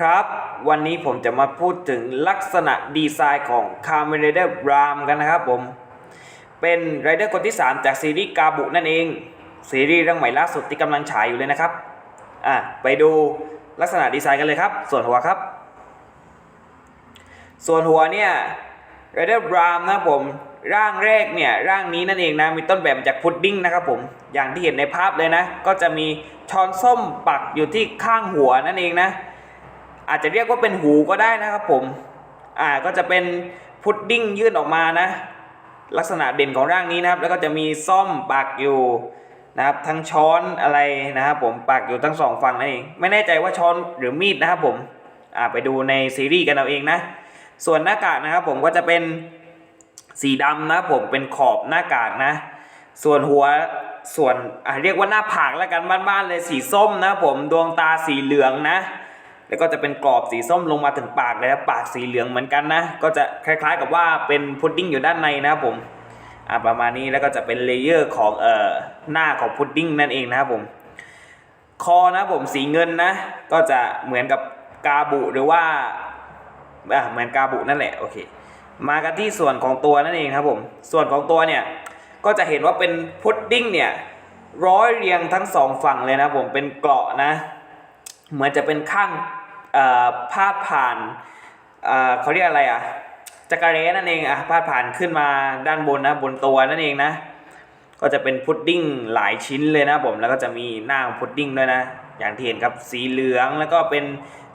ครับ วันนี้ผมจะมาพูดถึงลักษณะดีไซน์ของ c a m e n Rider Ram กันนะครับผม เป็นไรเดอร์คนที่ 3 จากซีรีส์กาบุนั่นเอง ซีรีส์เรื่องใหม่ล่าสุดที่กำลังฉายอยู่เลยนะครับ อะ ไปดูลักษณะดีไซน์กันเลยครับ ส่วนหัวครับ ส่วนหัวเนี่ยไรเดอร์บรามนะผม ร่างแรกเนี่ย ร่างนี้นั่นเองนะ มีต้นแบบมาจากพุดดิ้งนะครับผม อย่างที่เห็นในภาพเลยนะ ก็จะมีช้อนส้มปักอยู่ที่ข้างหัวนั่นเองนะ อาจจะเรียกว่าเป็นหูก็ได้นะครับผมอ่าก็จะเป็นพุดดิ้งยื่นออกมานะ ลักษณะเด่นของร่างนี้นะครับ แล้วก็จะมีซ่อมปักอยู่นะครับทั้งช้อนอะไรนะครับผมปักอยู่ทั้งสองฝั่งนั่นเองไม่แน่ใจว่าช้อนหรือมีดนะครับผมอ่าไปดูในซีรีส์กันเอาเองนะ ส่วนหน้ากากนะครับผมก็จะเป็นสีดำนะครับผมเป็นขอบหน้ากากนะ ส่วนหัวส่วนอ่าเรียกว่าหน้าผากแล้วกันบ้านๆเลยสีส้มนะครับผมดวงตาสีเหลืองนะ แล้วก็จะเป็นกรอบสีส้มลงมาถึงปากเลยนะปากสีเหลืองเหมือนกันนะ ก็จะคล้ายๆกับว่าเป็นพุดดิ้งอยู่ด้านในนะครับผมอ่าประมาณนี้แล้วก็จะเป็นเลเยอร์ของเอ่อหน้าของพุดดิ้งนั่นเองนะครับผม คอนะผมสีเงินนะ ก็จะเหมือนกับกาบุหรือว่าอะเหมือนกาบุนั่นแหละโอเค มากันที่ส่วนของตัวนั่นเองครับผม ส่วนของตัวเนี่ยก็จะเห็นว่าเป็นพุดดิ้งเนี่ยร้อยเรียงทั้งสองฝั่งเลยนะผมเป็นเกราะนะ เหมือนจะเป็นข้างพาดผ่านเขาเรียกอะไรอะจักรเรนั่นเองอะพาดผ่านขึ้นมาด้านบนนะบนตัวนั่นเองนะ ก็จะเป็นพุดดิ้งหลายชิ้นเลยนะผมแล้วก็จะมีหน้าพุดดิ้งด้วยนะ อย่างที่เห็นครับสีเหลืองแล้วก็เป็น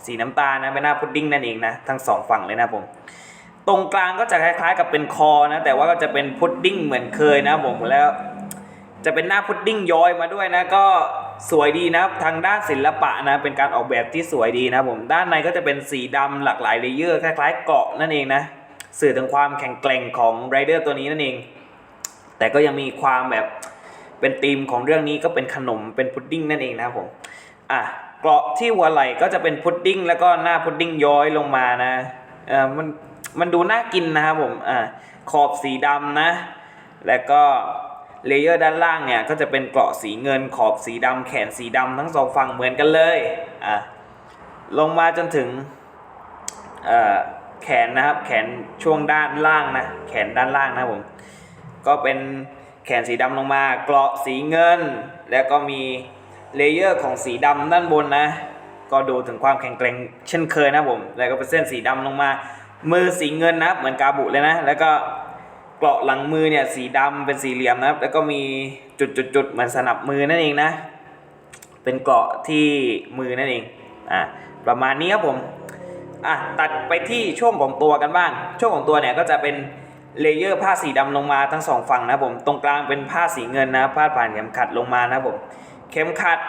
สีน้ำตาลนะเป็นหน้าพุดดิ้งนั่นเองนะทั้งสองฝั่งเลยนะผมตรงกลางก็จะคล้ายๆกับเป็นคอนะแต่ว่าก็จะเป็นพุดดิ้งเหมือนเคยนะผมแล้ว จะเป็นหน้าพุดดิ้งย้อยมาด้วยนะก็ สวยดีนะทางด้านศิลปะนะเป็นการออกแบบที่สวยดีนะผมด้านในก็จะเป็นสีดำหลากหลายเลเยอร์คล้ายๆเกาะนั่นเองนะสื่อถึงความแข็งแกร่งของไรเดอร์ตัวนี้นั่นเอง แต่ก็ยังมีความแบบเป็นธีมของเรื่องนี้ก็เป็นขนมเป็นพุดดิ้งนั่นเองนะครับผมอะเกราะที่หัวไหล่ก็จะเป็นพุดดิ้งแล้วก็หน้าพุดดิ้งย้อยลงมานะเออมันมันดูน่ากินนะครับผมอะขอบสีดำนะ แล้วก็ เลเยอร์ด้านล่างเนี่ยก็จะเป็นเกราะสีเงินขอบสีดำแขนสีดำทั้งสองฝั่งเหมือนกันเลยอะลงมาจนถึงแขนนะครับแขนช่วงด้านล่างนะแขนด้านล่างนะผมก็เป็นแขนสีดำลงมาเกราะสีเงิน แล้วก็มีเลเยอร์ของสีดำด้านบนนะ ก็ดูถึงความแข็งแกร่งเช่นเคยนะผมแล้วก็เป็นเส้นสีดำลงมามือสีเงินนะเหมือนกาบุเลยนะ แล้วก็ เกราะหลังมือเนี่ยสีดำเป็นสี่เหลี่ยมนะครับ แล้วก็มีจุดๆๆเหมือนสนับมือนั่นเองนะ เป็นเกราะที่มือนั่นเองอ่าประมาณนี้ครับผมอะตัดไปที่ช่วงของตัวกันบ้าง ช่วงของตัวเนี่ยก็จะเป็นเลเยอร์ผ้าสีดำลงมาทั้งสองฝั่งนะผมตรงกลางเป็นผ้าสีเงินนะพาดผ่านเข็มขัดลงมานะผมเข็มขัด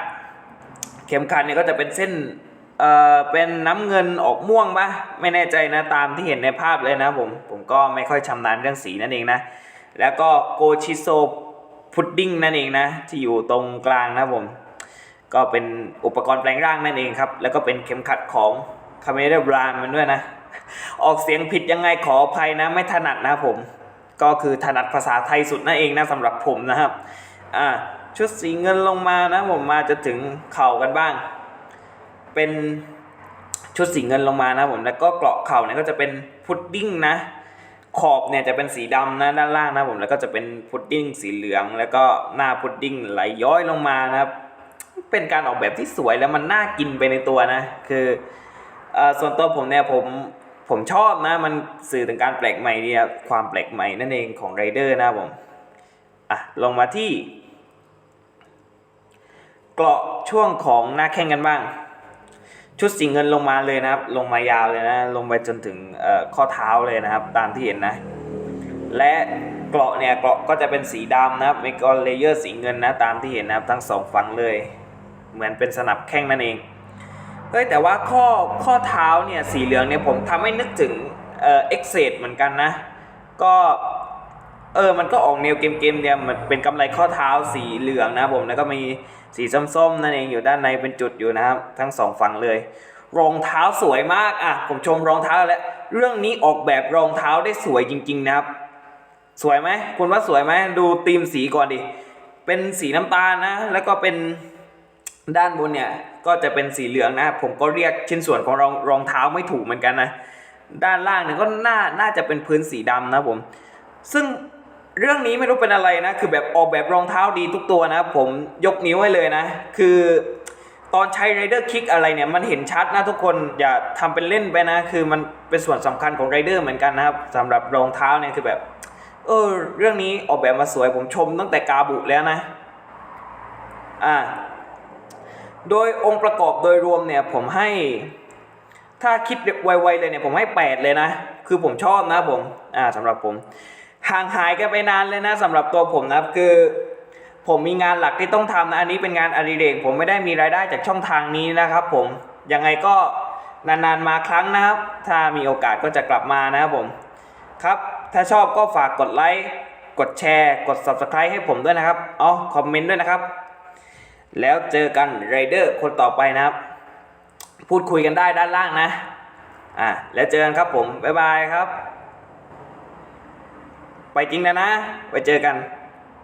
เข็มขัดเนี่ยก็จะเป็นเส้น เอ่อเป็นน้ำเงินออกม่วงปะไม่แน่ใจนะตามที่เห็นในภาพเลยนะผมผมก็ไม่ค่อยชำนาญเรื่องสีนั่นเองนะ แล้วก็โกชิโซพุดดิ้งนั่นเองนะ ที่อยู่ตรงกลางนะผม ก็เป็นอุปกรณ์แปลงร่างนั่นเองครับ แล้วก็เป็นเข็มขัดของคาเมเดบรานมันด้วยนะ ออกเสียงผิดยังไงขออภัยนะ ไม่ถนัดนะผม ก็คือถนัดภาษาไทยสุดนั่นเองนะสำหรับผมนะครับอ่าชุดสีเงินลงมานะผมมาจะถึงเข่ากันบ้าง เป็นชุดสีเงินลงมานะผมแล้วก็เกราะเข่าเนี่ยก็จะเป็นพุดดิ้งนะ ขอบเนี่ยจะเป็นสีดำนะด้านล่างนะผมแล้วก็จะเป็นพุดดิ้งสีเหลือง แล้วก็หน้าพุดดิ้งไหลย้อยลงมานะครับเป็นการออกแบบที่สวยแล้วมันน่ากินไปในตัวนะ คืออ่อส่วนตัวผมเนี่ยผมผมชอบนะ มันสื่อถึงการแปลกใหม่ดีครับความแปลกใหม่นั่นเองของไรเดอร์นะผมอะลงมาที่ เกราะช่วงของหน้าแข้งกันบ้าง ชุดสีเงินลงมาเลยนะครับ ลงมายาวเลยนะ ลงไปจนถึงข้อเท้าเลยนะครับ ตามที่เห็นนะ และเกราะเนี่ยเกราะก็จะเป็นสีดำนะครับมีกอเลเยอร์สีเงินนะตามที่เห็นนะครับทั้งสองฝั่งเลย เหมือนเป็นสนับแข้งนั่นเองเฮ้ยแต่ว่าข้อข้อเท้าเนี่ยสีเหลืองเนี่ยผมทำให้นึกถึงเอ่อเอ็กเซดเหมือนกันนะ ก็ เออ มันก็ออกแนวเกมเกมๆเนี่ยมันเป็นกำไรข้อเท้าสีเหลืองนะผมแล้วก็มีสีส้มๆนั่นเองอยู่ด้านในเป็นจุดอยู่นะครับ ทั้งสองฝั่งเลย รองเท้าสวยมากอะผมชมรองเท้าแล้วเรื่องนี้ออกแบบรองเท้าได้สวยจริง ๆ นะครับ สวยไหมคุณว่าสวยไหมดูธีมสีก่อนดิเป็นสีน้ำตาลนะ แล้วก็เป็นด้านบนเนี่ยก็จะเป็นสีเหลืองนะ ผมก็เรียกชิ้นส่วนของรองรองเท้าไม่ถูกเหมือนกันนะ ด้านล่างเนี่ยก็น่าน่าจะเป็นพื้นสีดำนะผม ซึ่ง เรื่องนี้ไม่รู้เป็นอะไรนะ คือแบบออกแบบรองเท้าดีทุกตัวนะ ผมยกนิ้วให้เลยนะ คือตอนใช้ไรเดอร์คิกอะไรเนี่ย มันเห็นชัดนะทุกคนอย่าทำเป็นเล่นไปนะ คือมันเป็นส่วนสำคัญของไรเดอร์เหมือนกันนะครับสำหรับรองเท้าเนี่ยคือแบบ เออ เรื่องนี้ออกแบบมาสวยผมชมตั้งแต่กาบุแล้วนะ อ่า โดยองค์ประกอบโดยรวมเนี่ยผมให้ ถ้าคิดไวๆเลยเนี่ยผมให้ 8 เลยนะ คือผมชอบนะผม อ่าสำหรับผม ห่างหายกันไปนานเลยนะสำหรับตัวผมนะคือ ผมมีงานหลักที่ต้องทำนะอันนี้เป็นงานอดิเรกผมไม่ได้มีรายได้จากช่องทางนี้นะครับ ผมยังไงก็นานๆมาครั้งนะครับ ถ้ามีโอกาสก็จะกลับมานะครับผมครับ ถ้าชอบก็ฝากกดไลค์กดแชร์ กด subscribe ให้ผมด้วยนะครับอ๋อคอมเมนต์ด้วยนะครับ แล้วเจอกันไรเดอร์คนต่อไปนะครับ พูดคุยกันได้ด้านล่างนะอะแล้วเจอกันครับผม บ๊ายบายครับ ไปจริงนะนะ ไว้เจอกัน